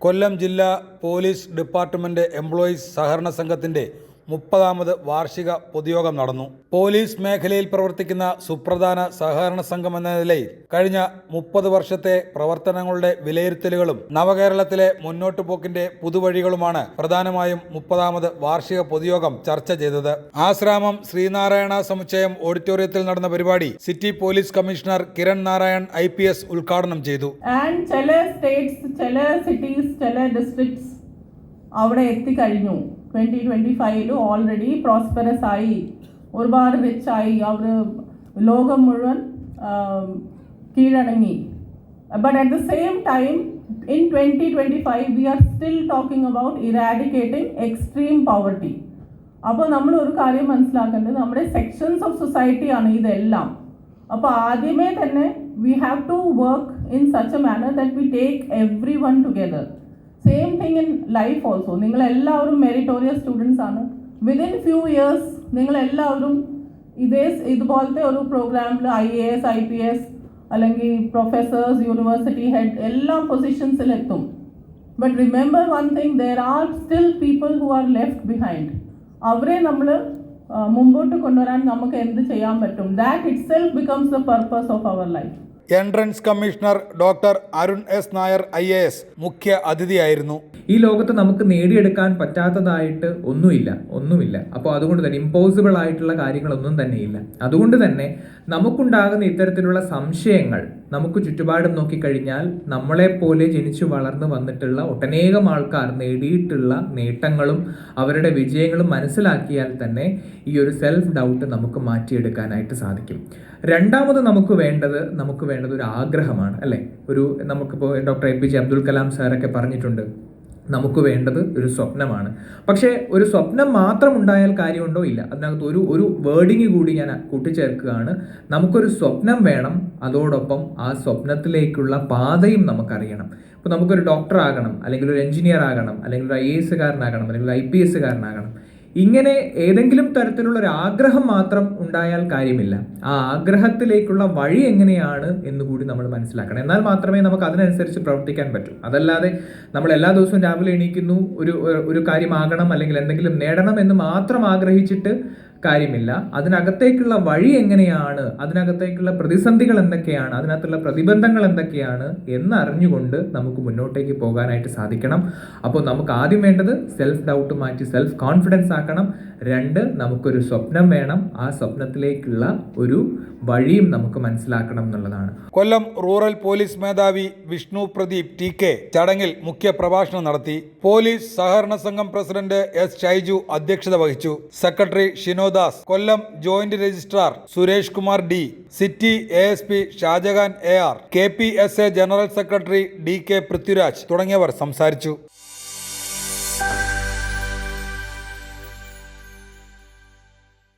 കൊല്ലം ജില്ലാ police department employees സഹകരണ സംഘത്തിന്റെ മുപ്പതാമത് വാർഷിക പൊതുയോഗം നടന്നു. പോലീസ് മേഖലയിൽ പ്രവർത്തിക്കുന്ന സുപ്രധാന സഹകരണ സംഘം എന്ന നിലയിൽ കഴിഞ്ഞ മുപ്പത് വർഷത്തെ പ്രവർത്തനങ്ങളുടെ വിലയിരുത്തലുകളും നവകേരളത്തിലെ മുന്നോട്ടു പോക്കിന്റെ പുതുവഴികളുമാണ് പ്രധാനമായും മുപ്പതാമത് വാർഷിക പൊതുയോഗം ചർച്ച ചെയ്തത്. ആശ്രാമം ശ്രീനാരായണ സമുച്ചയം ഓഡിറ്റോറിയത്തിൽ നടന്ന പരിപാടി city police commissioner Kiran Narayan I ഉദ്ഘാടനം ചെയ്തു. അവിടെ എത്തിക്കഴിഞ്ഞു. ട്വന്റി ട്വന്റി ഫൈവിൽ ഓൾറെഡി പ്രോസ്പെറസ് ആയി. ഒരുപാട് റിച്ച് ആയി. അവർ ലോകം മുഴുവൻ കീഴടങ്ങി. But at the same time in twenty twenty five we are still talking about eradicating extreme poverty അപ്പോൾ നമ്മൾ ഒരു കാര്യം മനസ്സിലാക്കേണ്ടത് നമ്മുടെ സെക്ഷൻസ് ഓഫ് സൊസൈറ്റി ആണ് ഇതെല്ലാം. അപ്പോൾ ആദ്യമേ തന്നെ we have to work in such a manner that we take everyone together same thing in life also നിങ്ങൾ എല്ലാവരും മെറിറ്റോറിയസ് സ്റ്റുഡൻസ് ആണ്. വിതിൻ ഫ്യൂ ഇയേഴ്സ് നിങ്ങൾ എല്ലാവരും ഇതേ ഇതുപോലത്തെ ഒരു പ്രോഗ്രാമിൽ I A S I P S അല്ലെങ്കിൽ പ്രൊഫസേഴ്സ് യൂണിവേഴ്സിറ്റി ഹെഡ് എല്ലാ പൊസിഷൻസിൽ എത്തും. But remember one thing there are still people who are left behind അവരെ നമ്മൾ മുമ്പോട്ട് കൊണ്ടുവരാൻ നമുക്ക് എന്ത് ചെയ്യാൻ പറ്റും? That itself becomes the purpose of our life entrance commissioner doctor Arun S Nair I A S മുഖ്യ അതിഥിയായിരുന്നു. ഈ ലോകത്ത് നമുക്ക് നേടിയെടുക്കാൻ പറ്റാത്തതായിട്ട് ഒന്നുമില്ല ഒന്നുമില്ല. അപ്പോൾ അതുകൊണ്ട് തന്നെ ഇമ്പോസിബിൾ ആയിട്ടുള്ള കാര്യങ്ങളൊന്നും തന്നെയില്ല. അതുകൊണ്ട് തന്നെ നമുക്കുണ്ടാകുന്ന ഇത്തരത്തിലുള്ള സംശയങ്ങൾ നമുക്ക് ചുറ്റുപാടും നോക്കിക്കഴിഞ്ഞാൽ നമ്മളെപ്പോലെ ജനിച്ചു വളർന്നു വന്നിട്ടുള്ള ഒട്ടനേകം ആൾക്കാർ നേടിയിട്ടുള്ള നേട്ടങ്ങളും അവരുടെ വിജയങ്ങളും മനസ്സിലാക്കിയാൽ തന്നെ ഈ ഒരു സെൽഫ് ഡൗട്ട് നമുക്ക് മാറ്റിയെടുക്കാനായിട്ട് സാധിക്കും. രണ്ടാമത് നമുക്ക് വേണ്ടത് നമുക്ക് വേണ്ടത് ഒരു ആഗ്രഹമാണ് അല്ലേ? ഒരു നമുക്കിപ്പോൾ doctor A P J Abdul Kalam സാറൊക്കെ പറഞ്ഞിട്ടുണ്ട് നമുക്ക് വേണ്ടത് ഒരു സ്വപ്നമാണ്. പക്ഷേ ഒരു സ്വപ്നം മാത്രം ഉണ്ടായാൽ കാര്യമുണ്ടോ? ഇല്ല. അതിനകത്ത് ഒരു ഒരു വേർഡിങ് കൂടി ഞാൻ കൂട്ടിച്ചേർക്കുകയാണ്. നമുക്കൊരു സ്വപ്നം വേണം. അതോടൊപ്പം ആ സ്വപ്നത്തിലേക്കുള്ള പാതയും നമുക്കറിയണം. ഇപ്പോൾ നമുക്കൊരു ഡോക്ടർ ആകണം അല്ലെങ്കിൽ ഒരു എഞ്ചിനീയർ ആകണം അല്ലെങ്കിൽ ഒരു ഐ എ എസ്സുകാരനാകണം അല്ലെങ്കിൽ ഐ പി എസ്സുകാരനാകണം ഇങ്ങനെ ഏതെങ്കിലും തരത്തിലുള്ള ഒരു ആഗ്രഹം മാത്രം ഉണ്ടായാൽ കാര്യമില്ല. ആ ആഗ്രഹത്തിലേക്കുള്ള വഴി എങ്ങനെയാണ് എന്ന് കൂടി നമ്മൾ മനസ്സിലാക്കണം. എന്നാൽ മാത്രമേ നമുക്ക് അതിനനുസരിച്ച് പ്രവർത്തിക്കാൻ പറ്റൂ. അതല്ലാതെ നമ്മൾ എല്ലാ ദിവസവും രാവിലെ എണീക്കുന്നു ഒരു ഒരു കാര്യമാകണം അല്ലെങ്കിൽ എന്തെങ്കിലും നേടണം എന്ന് മാത്രം ആഗ്രഹിച്ചിട്ട് കാര്യമില്ല. അതിനകത്തേക്കുള്ള വഴി എങ്ങനെയാണ്? അതിനകത്തേക്കുള്ള പ്രതിസന്ധികൾ എന്തൊക്കെയാണ്? അതിനകത്തുള്ള പ്രതിബന്ധങ്ങൾ എന്തൊക്കെയാണ്? എന്നറിഞ്ഞുകൊണ്ട് നമുക്ക് മുന്നോട്ടേക്ക് പോകാനായിട്ട് സാധിക്കണം. അപ്പോൾ നമുക്ക് ആദ്യം വേണ്ടത് സെൽഫ് ഡൗട്ട് മാറ്റി സെൽഫ് കോൺഫിഡൻസ് ആക്കണം. രണ്ട് നമുക്കൊരു സ്വപ്നം വേണം. ആ സ്വപ്നത്തിലേക്കുള്ള ഒരു വഴിയും നമുക്ക് മനസ്സിലാക്കണം എന്നുള്ളതാണ്. കൊല്ലം റൂറൽ പോലീസ് മേധാവി വിഷ്ണു പ്രദീപ് ടി കെ ചടങ്ങിൽ മുഖ്യ പ്രഭാഷണം നടത്തി പോലീസ് സഹകരണ സംഘം പ്രസിഡന്റ് എസ് ഷൈജു അധ്യക്ഷത വഹിച്ചു. Secretary Shinodas Kollam joint registrar Suresh Kumar D city A S P Shajahan A R K P S A general secretary D K Prithviraj തുടങ്ങിയവർ സംസാരിച്ചു.